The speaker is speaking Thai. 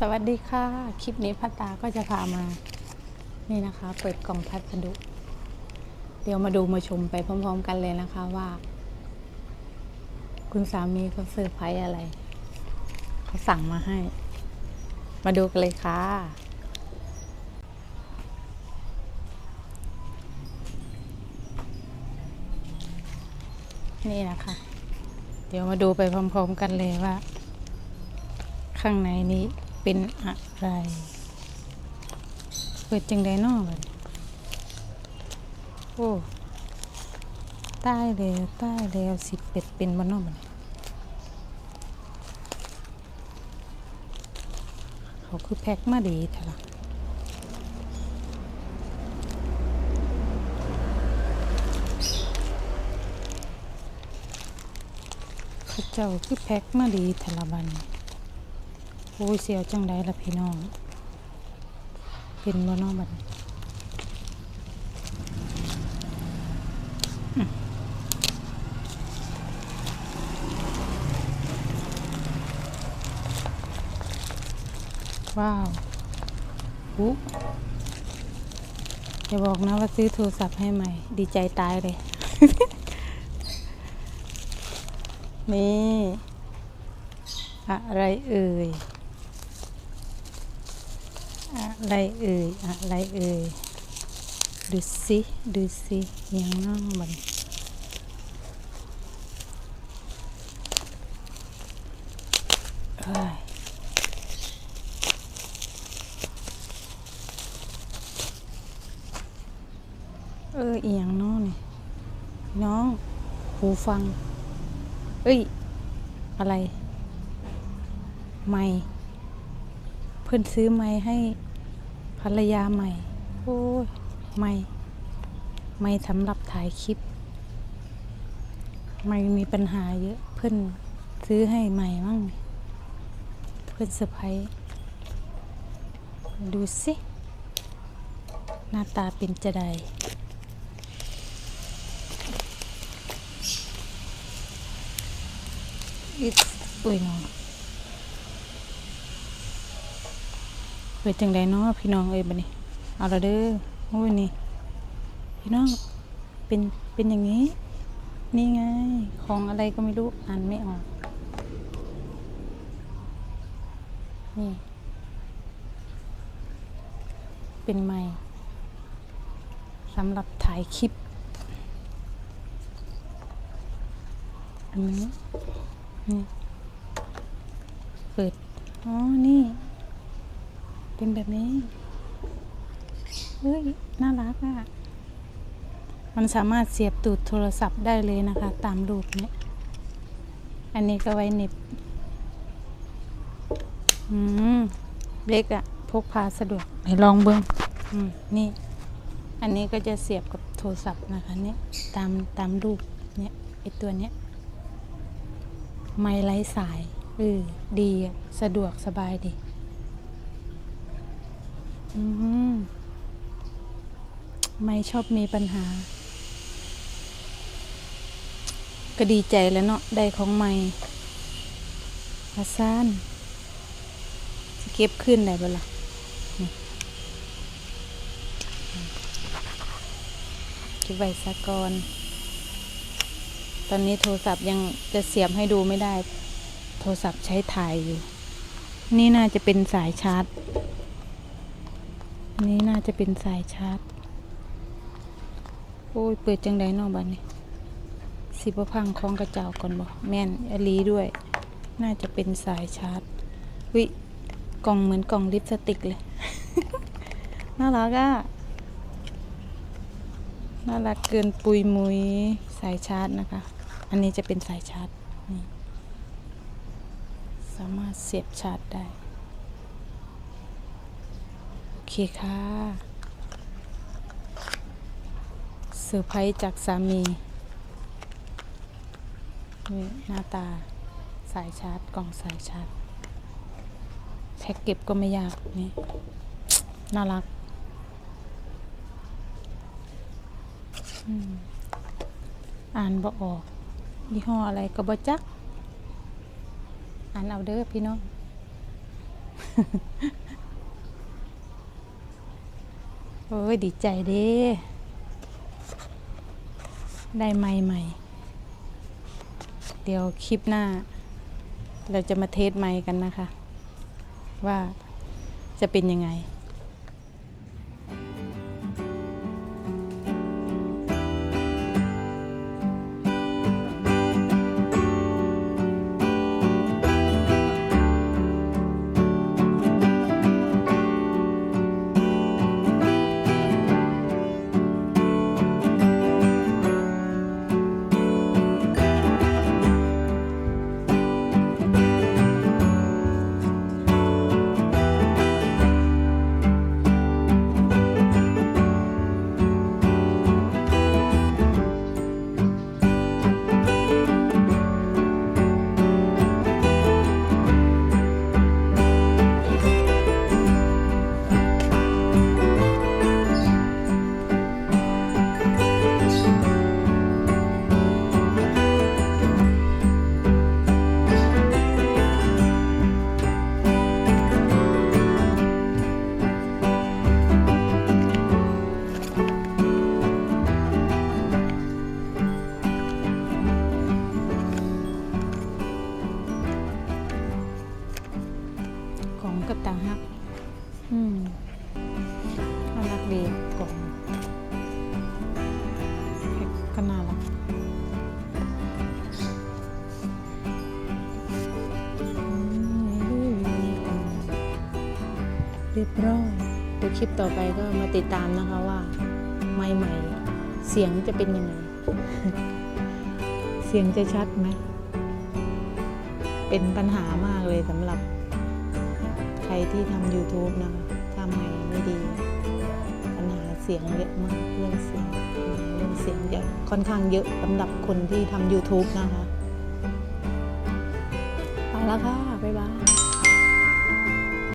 สวัสดีค่ะ คลิปนี้พัตตาก็จะพามา นี่นะคะ เปิดกล่องพัสดุ เดี๋ยวมาดูมาชมไปพร้อม ๆ กันเลยนะคะว่า คุณสามีเขาเซอร์ไพรส์อะไร เขาสั่งมาให้ มาดูกันเลยค่ะ นี่นะคะ เดี๋ยวมาดูไปพร้อม ๆ กันเลยว่า ข้างในนี้ เป็นอะไร เปิดจังไดนอกเลยโอ้ใต้แล้วใต้แล้วสิเป็ดเป็นบนนอกมันเขาคือแพ็คมาดีเถอะล่ะเขาเจ้าคือแพ็คมาดีเถอะละบัดน โอ้ยเสียวจังได้ละพี่น้อง เป็นบ่เน้องบัดนี้อืมว้าวอุ๊อย่าบอกนะว่าซื้อโทรศัพท์ให้ใหม่ ดีใจตายเลย นี่ อะไรเอ่ย อะไรเอ่ยอะไรเอ่ยดูสิดูสิยังน้องมันเอ้ยเอออียงน้องนี่น้อง หูฟัง เอ้ย อะไร ไม่ เพื่อนซื้อไม้ให้ รรยาใหม่ โอ้ยไม่ไม่สำหรับถ่ายคลิป ไม่มีปัญหาเยอะเพื่อนซื้อให้ใหม่มั่ง เพื่อนเซอร์ไพรส์ดูสิ หน้าตาเป็นจะไดอุ้ยน้อง เปิดจังไดเนาะพี่น้องเอ้ยบัดนี้เอาละเด้อโอ้ยนี่พี่น้องเป็นเป็นอย่างนี้ นี่ไง ของอะไรก็ไม่รู้อ่านไม่ออก นี่ เป็นไม้สำหรับถ่ายคลิปอันนี้นี่เปิด อ๋อ นี่ เป็นแบบนี้เฮ้ยน่ารักอะ่ะมันสามารถเสียบตูดโทรศัพท์ได้เลยนะคะ ตามรูปเนี้ยอันนี้ก็ไว้เน็บอืมเล็กอะ่ะพกพาสะดวกไหนลองเบิ้งอืมนี่ อันนี้ก็จะเสียบกับโทรศัพท์นะคะ เนี่ยตามตามรูปเนี่ยไอตัวเนี้ยไม่ไร้สายเออดีอะสะดวกสบายดี ไม่ชอบมีปัญหา ก็ดีใจแล้วเนาะได้ของใหม่อาซานสิเก็บขึ้นได้บ่ล่ะเก็บไว้ซะก่อนตอนนี้โทรศัพท์ยังจะเสียบให้ดูไม่ได้ โทรศัพท์ใช้ถ่ายอยู่ นี่น่าจะเป็นสายชาร์จ นนี้น่าจะเป็นสายชาร์จ โอ้ย เปิดจังไดนอกบ้านนี้สิบพังของกระเจ้าก่อนบอกแม่นอลีด้วย น่าจะเป็นสายชาร์จ วิกล่องเหมือนกล่องลิปสติกเลย น่ารักอะน่ารักเกินปุยมุยสายชาร์จนะคะ อันนี้จะเป็นสายชาร์จนี่สามารถเสียบชาร์จได้ เคค่ะเซอร์ไพรส์จากสามีนี่หน้าตาสายชาร์จกล่องสายชาร์จแพ็กเก็บก็ไม่ยากนี่น่ารักอ่านบ่ออกยี่ห้ออะไรก็บ่จัก อ่านเอาเด้อพี่น้อง โอ้ยดีใจเด้ได้ไม้ใหม่ เดี๋ยวคลิปหน้า เราจะมาเทสไม้กันนะคะ ว่าจะเป็นยังไงของ คลิปต่อไปก็มาติดตามนะคะว่าใหม่ๆเสียงจะเป็นยังไง เสียงจะชัดไหม เป็นปัญหามากเลยสำหรับใครที่ทำ YouTube นะคะทำไมไม่ดี ปัญหาเสียงเยอะมากเรื่องเสียงเรื่องเสียงจะค่อนข้างเยอะสำหรับคนที่ทำ YouTube นะคะไปแล้วค่ะ